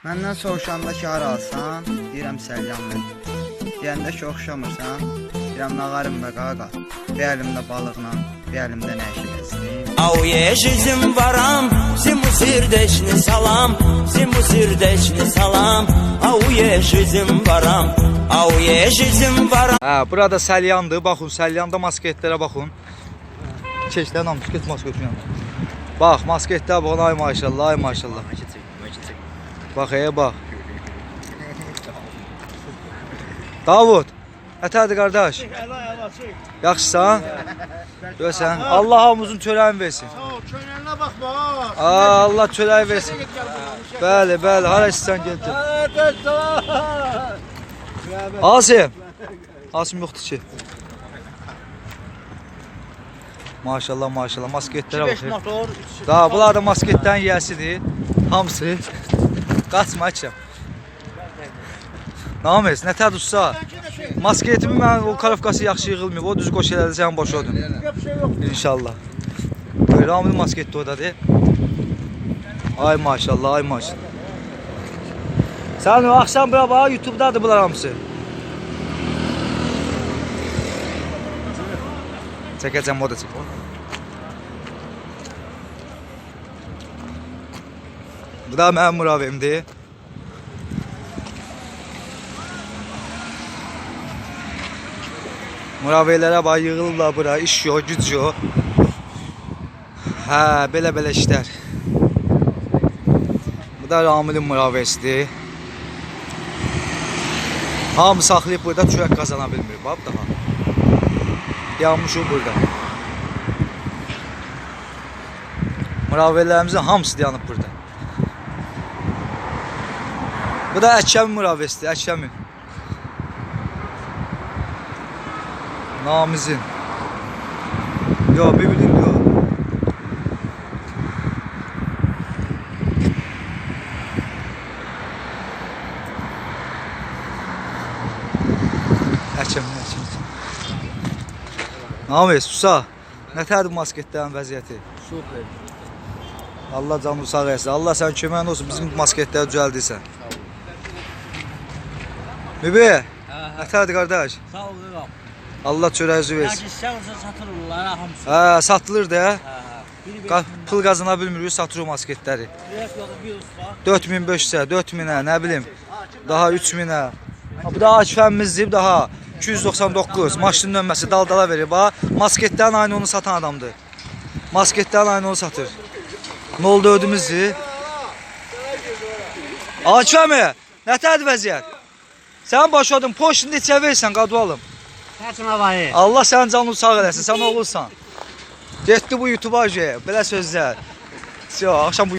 Məndən soruşanda ki, haralsan, deyirəm Səlyamlı. Deyəndə ki, oxşamırsan, deyirəm nağarım və qaqa. Bir əlimdə balıqla, bir əlimdə nəşidəsini. Au yeşizim varam, simu sirdeşni salam, simu sirdeşni salam. Au yeşizim varam, au yeşizim varam. Hə, burada Səlyandır, baxın, Səlyanda masketlərə baxın. Keçdən amçıket masketini Bax, masketdə bu, ay maşallah, ay maşallah. Bax, ey, bax. Davud, ətədir qardaş. Yaxşısan? Görsən, Allah hamımızın çörəyini versin. Çönəlinə baxma. Aa, Allah çörək versin. Bəli, bəli, hara istəsən get. Asim. Asim yoxdur ki. Maşallah, maşallah. Masketlərə motor. Da, bunlar da masketdən yiyəsidir. Hamısı. Qaçma açam. Names, nə tər tutsa. Masketimi mən o karafkası yaxşı yığılmayıb. O düz qoş elədi sən boş odun. İnşallah. Böyle hamılı masketli oradadır. Ay maşallah, ay maşallah. Sen o akşam bura bax, YouTube'dadır bunlar hamısı. Çəkəcəm, o da çək. Bu da mənim müravimdir. Müraveylərə bax, yığılıblar bura, iş yox, güc yox. Hə, belə-belə işlər. Bu da Ramilin müravesidir. Hamı saxlayıb burada çörək qazana bilmir. Bax daha. Yanmışıq burada. Müraverlərimizin hamısı dayanıb burada. Bu da Əkəmin müravesidir, Əkəmin. Namizin. Yo, bir bilin yo. Əkəmin, əkəmin. Namiz, susa. Nətərdir masketlərin vəziyyəti? Super. Allah canını sağ etsin. Allah sən köməyin olsun bizim masketləri düzəldirsən. Bibi, nətərdir qardaş? Sağ ol qıram. Allah çörəyinizi versin. Lakin sağlısa satılırlar ha hamısı. Hə, satılır da. Beş Pul qazana bilmirik, satırıq masketləri. Biraz yox bir usta. 4500-ə, 4000-ə, nə bilim. Daha 3000-ə. Ha, Bu da Akifəmizdir, daha 299. Maşının nömrəsi dal-dala verir. Bax, masketlərin aynı onu satan adamdır. Masketlərin aynı onu satır. Nə oldu ödümüzdür? Akifəmi, nətərdir vəziyyət? Sən başladın, poştunu içə versən, qadualım. Havayı. Allah sənin canını sağ eləsin, sən oğulsan. Getdi bu YouTube-a, belə sözlər. Yox, axşam bu